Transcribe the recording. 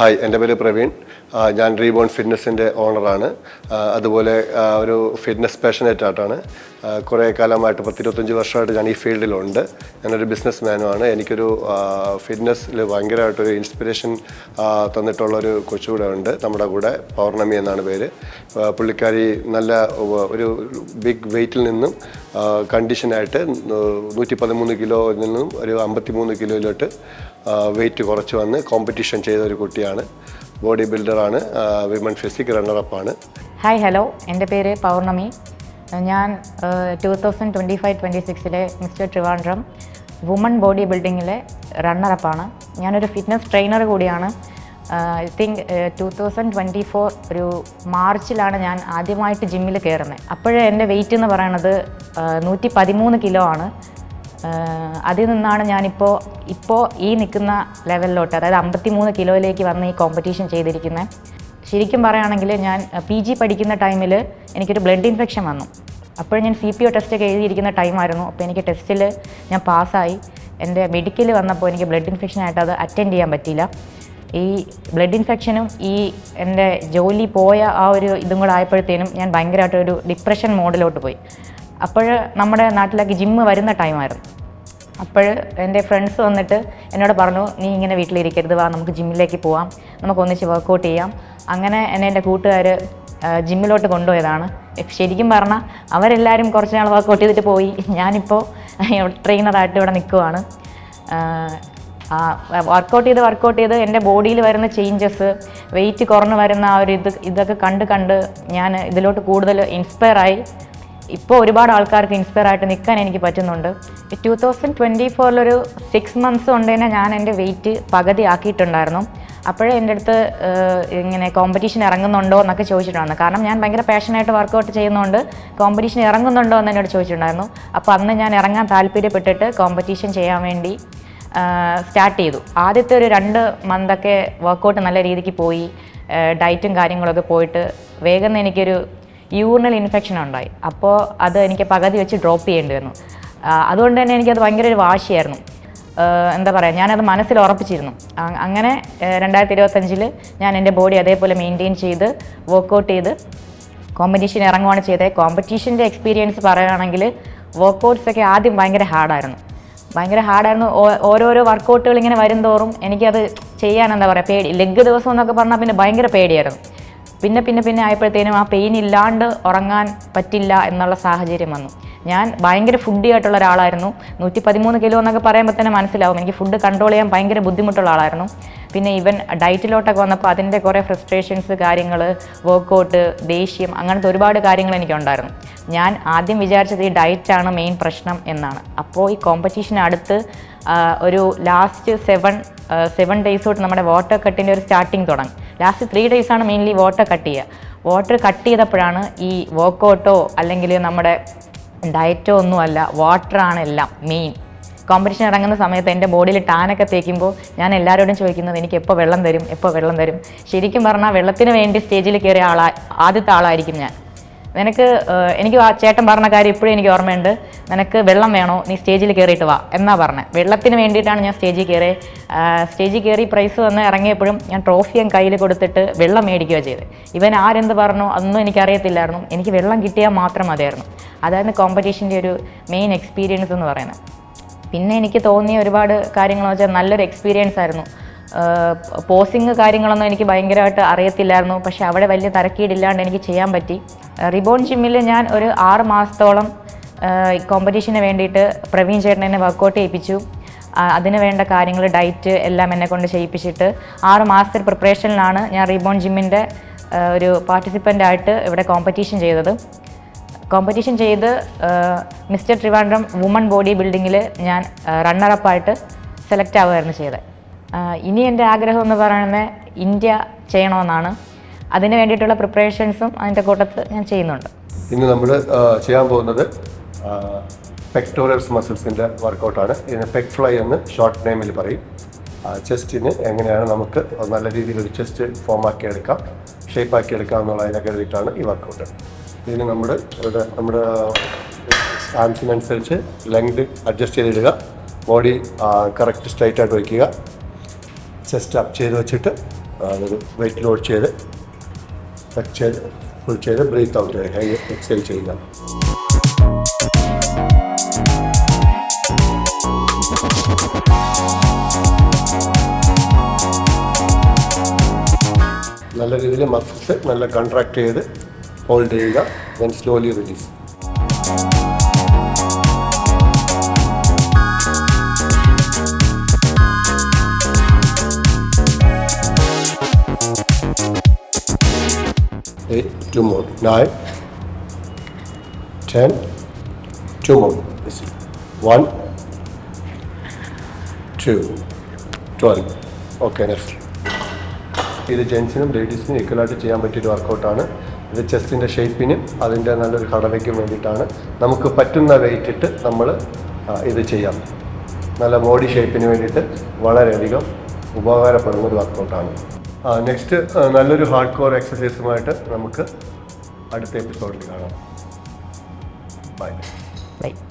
Hi എന്റെ പേര് പ്രവീൺ. ഞാൻ റീബോൺ ഫിറ്റ്നസിന്റെ ഓണറാണ് അതുപോലെ ഒരു ഫിറ്റ്നസ് പാഷനേറ്റ് ആയിട്ടാണ് കുറേ കാലമായിട്ട് പത്തിരുപത്തഞ്ച് വർഷമായിട്ട് ഞാൻ ഈ ഫീൽഡിലുണ്ട്. ഞാനൊരു ബിസിനസ് മാനുമാണ് എനിക്കൊരു ഫിറ്റ്നസ്സിൽ ഭയങ്കരമായിട്ടൊരു ഇൻസ്പിറേഷൻ തന്നിട്ടുള്ളൊരു കൊച്ചുകൂടെ ഉണ്ട് നമ്മുടെ കൂടെ പൗർണമി എന്നാണ് പേര്. പുള്ളിക്കാരി നല്ല ഒരു ബിഗ് വെയിറ്റിൽ നിന്നും കണ്ടീഷനായിട്ട് നൂറ്റി പതിമൂന്ന് കിലോയിൽ നിന്നും ഒരു അമ്പത്തി മൂന്ന് കിലോയിലോട്ട് വെയിറ്റ് കുറച്ച് വന്ന് കോമ്പറ്റീഷൻ ചെയ്ത ഒരു കുട്ടിയാണ്. ബോഡി ബിൽഡറാണ് വിമൻ ഫിസിക് റണ്ണറപ്പാണ് ഹായ് ഹലോ എന്റെ പേര് പൗർണമി. ഞാൻ two thousand twenty five twenty സിക്സിലെ mister Trivandrum woman body ബിൽഡിങ്ങിലെ റണ്ണറപ്പാണ് ഞാനൊരു ഫിറ്റ്നസ് ട്രെയിനർ കൂടിയാണ്. I think two thousand twenty four ഒരു മാർച്ചിലാണ് ഞാൻ ആദ്യമായിട്ട് ജിമ്മിൽ കയറുന്നത് അപ്പോഴേ എന്റെ വെയിറ്റ് എന്ന് പറയുന്നത് നൂറ്റി പതിമൂന്ന് കിലോ ആണ്. അതിൽ നിന്നാണ് ഞാനിപ്പോൾ ഇപ്പോൾ ഈ നിൽക്കുന്ന ലെവലിലോട്ട് അതായത് അമ്പത്തി മൂന്ന് കിലോയിലേക്ക് വന്ന് ഈ കോമ്പറ്റീഷൻ ചെയ്തിരിക്കുന്നത് ശരിക്കും പറയുകയാണെങ്കിൽ ഞാൻ പി ജി പഠിക്കുന്ന ടൈമിൽ എനിക്കൊരു ബ്ലഡ് ഇൻഫെക്ഷൻ വന്നു. അപ്പോൾ ഞാൻ സി പി ഒ ടെസ്റ്റൊക്കെ എഴുതിയിരിക്കുന്ന ടൈമായിരുന്നു അപ്പോൾ എനിക്ക് ടെസ്റ്റിൽ ഞാൻ പാസ്സായി. എന്റെ മെഡിക്കൽ വന്നപ്പോൾ എനിക്ക് ബ്ലഡ് ഇൻഫെക്ഷൻ ആയിട്ട് അത് അറ്റൻഡ് ചെയ്യാൻ പറ്റിയില്ല. ഈ ബ്ലഡ് ഇൻഫെക്ഷനും ഈ എന്റെ ജോലി പോയ ആ ഒരു ഇതും കൂടെ ആയപ്പോഴത്തേനും ഞാൻ ഭയങ്കരമായിട്ട് ഒരു ഡിപ്രഷൻ മോഡിലോട്ട് പോയി. അപ്പോൾ നമ്മുടെ നാട്ടിലേക്ക് ജിമ്മ് വരുന്ന ടൈമായിരുന്നു അപ്പോൾ എന്റെ ഫ്രണ്ട്സ് വന്നിട്ട് എന്നോട് പറഞ്ഞു നീ ഇങ്ങനെ വീട്ടിലിരിക്കരുത് വാ നമുക്ക് ജിമ്മിലേക്ക് പോവാം. നമുക്ക് ഒന്നിച്ച് വർക്കൗട്ട് ചെയ്യാം. അങ്ങനെ എന്നെ എന്റെ കൂട്ടുകാർ ജിമ്മിലോട്ട് കൊണ്ടുപോയതാണ്. ശരിക്കും പറഞ്ഞാൽ അവരെല്ലാവരും കുറച്ച് നാൾ വർക്കൗട്ട് ചെയ്തിട്ട് പോയി. ഞാനിപ്പോൾ ട്രെയിനറായിട്ട് ഇവിടെ നിൽക്കുവാണ് വർക്കൗട്ട് ചെയ്ത് വർക്കൗട്ട് ചെയ്ത് എന്റെ ബോഡിയിൽ വരുന്ന ചേഞ്ചസ് വെയിറ്റ് കുറഞ്ഞു വരുന്ന ആ ഒരു ഇത് ഇതൊക്കെ കണ്ട് കണ്ട് ഞാൻ ഇതിലോട്ട് കൂടുതൽ ഇൻസ്പയർ ആയി. ഇപ്പോൾ ഒരുപാട് ആൾക്കാർക്ക് ഇൻസ്പയർ ആയിട്ട് നിൽക്കാൻ എനിക്ക് പറ്റുന്നുണ്ട്. ടു തൗസൻഡ് ട്വന്റി ഫോറിലൊരു സിക്സ് മന്ത്സ് കൊണ്ട് തന്നെ ഞാൻ എന്റെ വെയിറ്റ് പകുതി ആക്കിയിട്ടുണ്ടായിരുന്നു അപ്പോഴേ എന്റെ അടുത്ത് ഇങ്ങനെ കോമ്പറ്റീഷൻ ഇറങ്ങുന്നുണ്ടോ എന്നൊക്കെ ചോദിച്ചിട്ടുണ്ടായിരുന്നു. കാരണം ഞാൻ ഭയങ്കര പാഷനായിട്ട് വർക്കൗട്ട് ചെയ്യുന്നതുകൊണ്ട് കോമ്പറ്റീഷൻ ഇറങ്ങുന്നുണ്ടോ എന്ന് എന്നോട് ചോദിച്ചിട്ടുണ്ടായിരുന്നു. അപ്പോൾ അന്ന് ഞാൻ ഇറങ്ങാൻ താല്പര്യപ്പെട്ടിട്ട് കോമ്പറ്റീഷൻ ചെയ്യാൻ വേണ്ടി സ്റ്റാർട്ട് ചെയ്തു. ആദ്യത്തെ ഒരു രണ്ട് മന്തൊക്കെ വർക്കൗട്ട് നല്ല രീതിക്ക് പോയി ഡയറ്റും കാര്യങ്ങളൊക്കെ പോയിട്ട് വേഗം എനിക്കൊരു യൂറിനൽ ഇൻഫെക്ഷൻ ഉണ്ടായി. അപ്പോൾ അത് എനിക്ക് പകുതി വെച്ച് ഡ്രോപ്പ് ചെയ്യേണ്ടി വന്നു. അതുകൊണ്ട് തന്നെ എനിക്കത് ഭയങ്കര ഒരു വാശിയായിരുന്നു. എന്താ പറയുക ഞാനത് മനസ്സിൽ ഉറപ്പിച്ചിരുന്നു. അങ്ങനെ രണ്ടായിരത്തി ഇരുപത്തഞ്ചിൽ ഞാൻ എന്റെ ബോഡി അതേപോലെ മെയിന്റെയിൻ ചെയ്ത് വർക്കൗട്ട് ചെയ്ത് കോമ്പറ്റീഷൻ ഇറങ്ങുവാണ് ചെയ്തത് കോമ്പറ്റീഷന്റെ എക്സ്പീരിയൻസ് പറയുകയാണെങ്കിൽ വർക്കൗട്ട്സൊക്കെ ആദ്യം ഭയങ്കര ഹാർഡായിരുന്നു ഭയങ്കര ഹാർഡായിരുന്നു ഓരോരോ വർക്കൗട്ടുകൾ ഇങ്ങനെ വരും തോറും എനിക്കത് ചെയ്യാൻ എന്താ പറയുക പേടി ലെഗ് ദിവസം എന്നൊക്കെ പറഞ്ഞാൽ പിന്നെ ഭയങ്കര പേടിയായിരുന്നു. പിന്നെ പിന്നെ പിന്നെ ആയപ്പോഴത്തേനും ആ പെയിൻ ഇല്ലാണ്ട് ഉറങ്ങാൻ പറ്റില്ല എന്നുള്ള സാഹചര്യം വന്നു. ഞാൻ ഭയങ്കര ഫുഡി ആയിട്ടുള്ള ഒരാളായിരുന്നു. നൂറ്റി പതിമൂന്ന് കിലോ എന്നൊക്കെ പറയുമ്പോൾ തന്നെ മനസ്സിലാവും. എനിക്ക് ഫുഡ് കൺട്രോൾ ചെയ്യാൻ ഭയങ്കര ബുദ്ധിമുട്ടുള്ള ആളായിരുന്നു. പിന്നെ ഇവൻ ഡയറ്റിലോട്ടൊക്കെ വന്നപ്പോൾ അതിന്റെ കുറേ ഫ്രസ്ട്രേഷൻസ് കാര്യങ്ങൾ വർക്കൗട്ട് ദേഷ്യം അങ്ങനത്തെ ഒരുപാട് കാര്യങ്ങൾ എനിക്കുണ്ടായിരുന്നു. ഞാൻ ആദ്യം വിചാരിച്ചത് ഈ ഡയറ്റാണ് മെയിൻ പ്രശ്നം എന്നാണ്. അപ്പോൾ ഈ കോമ്പറ്റീഷൻ അടുത്ത് ഒരു ലാസ്റ്റ് സെവൻ സെവൻ ഡേയ്സ് തൊട്ട് നമ്മുടെ വാട്ടർ കട്ടിന്റെ ഒരു സ്റ്റാർട്ടിങ് തുടങ്ങി. ലാസ്റ്റ് ത്രീ ഡേയ്സാണ് മെയിൻലി വാട്ടർ കട്ട് ചെയ്യുക. വാട്ടർ കട്ട് ചെയ്തപ്പോഴാണ് ഈ വർക്കൗട്ടോ അല്ലെങ്കിൽ നമ്മുടെ ഡയറ്റോ ഒന്നുമല്ല വാട്ടറാണ് എല്ലാം മെയിൻ കോമ്പറ്റീഷൻ ഇറങ്ങുന്ന സമയത്ത് എന്റെ ബോഡിയിൽ ടാനൊക്കെ തേക്കുമ്പോൾ ഞാൻ എല്ലാവരോടും ചോദിക്കുന്നത് എനിക്ക് എപ്പോൾ വെള്ളം തരും? എപ്പോൾ വെള്ളം തരും? ശരിക്കും പറഞ്ഞാൽ വെള്ളത്തിന് വേണ്ടി സ്റ്റേജിൽ കയറിയ ആളാ ആദ്യത്തെ ആളായിരിക്കും ഞാൻ. നിനക്ക് എനിക്ക് ആ ചേട്ടൻ പറഞ്ഞ കാര്യം ഇപ്പോഴും എനിക്ക് ഓർമ്മയുണ്ട്. നിനക്ക് വെള്ളം വേണോ? നീ സ്റ്റേജിൽ കയറിയിട്ട് വാ എന്നാ പറഞ്ഞത് വെള്ളത്തിന് വേണ്ടിയിട്ടാണ് ഞാൻ സ്റ്റേജിൽ കയറി സ്റ്റേജിൽ കയറി പ്രൈസ് വന്ന് ഇറങ്ങിയപ്പോഴും ഞാൻ ട്രോഫി ഞാൻ കയ്യിൽ കൊടുത്തിട്ട് വെള്ളം മേടിക്കുകയോ ചെയ്ത്. ഇവൻ ആരെന്ത് പറഞ്ഞു? അതൊന്നും എനിക്കറിയത്തില്ലായിരുന്നു. എനിക്ക് വെള്ളം കിട്ടിയാൽ മാത്രം മതിയായിരുന്നു. അതായിരുന്നു കോമ്പറ്റീഷന്റെ ഒരു മെയിൻ എക്സ്പീരിയൻസ് എന്ന് പറയുന്നത്. പിന്നെ എനിക്ക് തോന്നിയ ഒരുപാട് കാര്യങ്ങളെന്ന് വെച്ചാൽ നല്ലൊരു എക്സ്പീരിയൻസ് ആയിരുന്നു. പോസിങ് കാര്യങ്ങളൊന്നും എനിക്ക് ഭയങ്കരമായിട്ട് അറിയത്തില്ലായിരുന്നു. പക്ഷെ അവിടെ വലിയ തരക്കീടില്ലാണ്ട് എനിക്ക് ചെയ്യാൻ പറ്റി. റിബോൺ ജിമ്മിൽ ഞാൻ ഒരു ആറ് മാസത്തോളം കോമ്പറ്റീഷന് വേണ്ടിയിട്ട് പ്രവീൺ ചേട്ടൻ എന്നെ വർക്കൗട്ട് ചെയ്യിപ്പിച്ചു. അതിന് വേണ്ട കാര്യങ്ങൾ ഡയറ്റ് എല്ലാം എന്നെ കൊണ്ട് ചെയ്യിപ്പിച്ചിട്ട് ആറ് മാസത്തെ പ്രിപ്പറേഷനിലാണ് ഞാൻ റിബോൺ ജിമ്മിന്റെ ഒരു പാർട്ടിസിപ്പന്റ് ആയിട്ട് ഇവിടെ കോമ്പറ്റീഷൻ ചെയ്തത്. കോമ്പറ്റീഷൻ ചെയ്ത് മിസ്റ്റർ ട്രിവാൻഡ്രം വുമൺ ബോഡി ബിൽഡിങ്ങിൽ ഞാൻ റണ്ണറപ്പായിട്ട് സെലക്ട് ആവുകയായിരുന്നു ചെയ്തത്. ഇനി എന്റെ ആഗ്രഹം എന്ന് പറയുന്നത് ഇന്ത്യ ചെയ്യണമെന്നാണ്. അതിന് വേണ്ടിയിട്ടുള്ള പ്രിപ്പറേഷൻസും അതിന്റെ കൂട്ടത്ത് ഞാൻ ചെയ്യുന്നുണ്ട്. ഇന്ന് നമ്മൾ ചെയ്യാൻ പോകുന്നത് പെക്ടോറൽസ് മസിൽസിന്റെ വർക്കൗട്ടാണ് ഇതിന് പെക് ഫ്ലൈ എന്ന് ഷോർട്ട് നെയിമിൽ പറയും. ചെസ്റ്റിന് എങ്ങനെയാണ് നമുക്ക് നല്ല രീതിയിൽ ഒരു ചെസ്റ്റ് ഫോം ആക്കി എടുക്കാം ഷേപ്പ് ആക്കി എടുക്കാം എന്നുള്ളതിനെ കരുതിയിട്ടാണ് ഈ വർക്കൗട്ട് ഇതിന് നമ്മൾ ഇവിടെ നമ്മുടെ ആംസിനനുസരിച്ച് ലെങ്ത് അഡ്ജസ്റ്റ് ചെയ്തിടുക ബോഡി കറക്റ്റ് സ്ട്രൈറ്റ് ആയിട്ട് വയ്ക്കുക. ചെസ്റ്റ് അപ്പ് ചെയ്ത് വെച്ചിട്ട് അതൊരു വെയിറ്റ് ലോഡ് ചെയ്ത് ടച്ച് ചെയ്ത് ഫുൾ ചെയ്ത് ബ്രീത്ത് ഔട്ട് ചെയ്യുക എക്സൈസ് ചെയ്യുക. നല്ല രീതിയിൽ മസിൽസ് നല്ല കൺട്രാക്ട് ചെയ്ത് ഹോൾഡ് ചെയ്യുക then slowly release two more, nine, ten, two more, This is one, two, twelve. Okay, next ഇത് ജെൻസിനും ലേഡീസിനും ഈക്വലായിട്ട് ചെയ്യാൻ പറ്റിയൊരു വർക്കൗട്ടാണ് ഇത് ചെസ്റ്റിന്റെ ഷേപ്പിനും അതിന്റെ നല്ലൊരു ഘടനയ്ക്കും വേണ്ടിയിട്ടാണ്. നമുക്ക് പറ്റുന്ന വെയിറ്റ് ഇട്ട് നമ്മൾ ഇത് ചെയ്യാം. നല്ല ബോഡി ഷേപ്പിന് വേണ്ടിയിട്ട് വളരെയധികം ഉപകാരപ്പെടുന്ന ഒരു വർക്കൗട്ടാണ് നെക്സ്റ്റ് നല്ലൊരു ഹാർഡ് കോർ എക്സസൈസുമായിട്ട് നമുക്ക് അടുത്ത എപ്പിസോഡിൽ കാണാം. Bye bye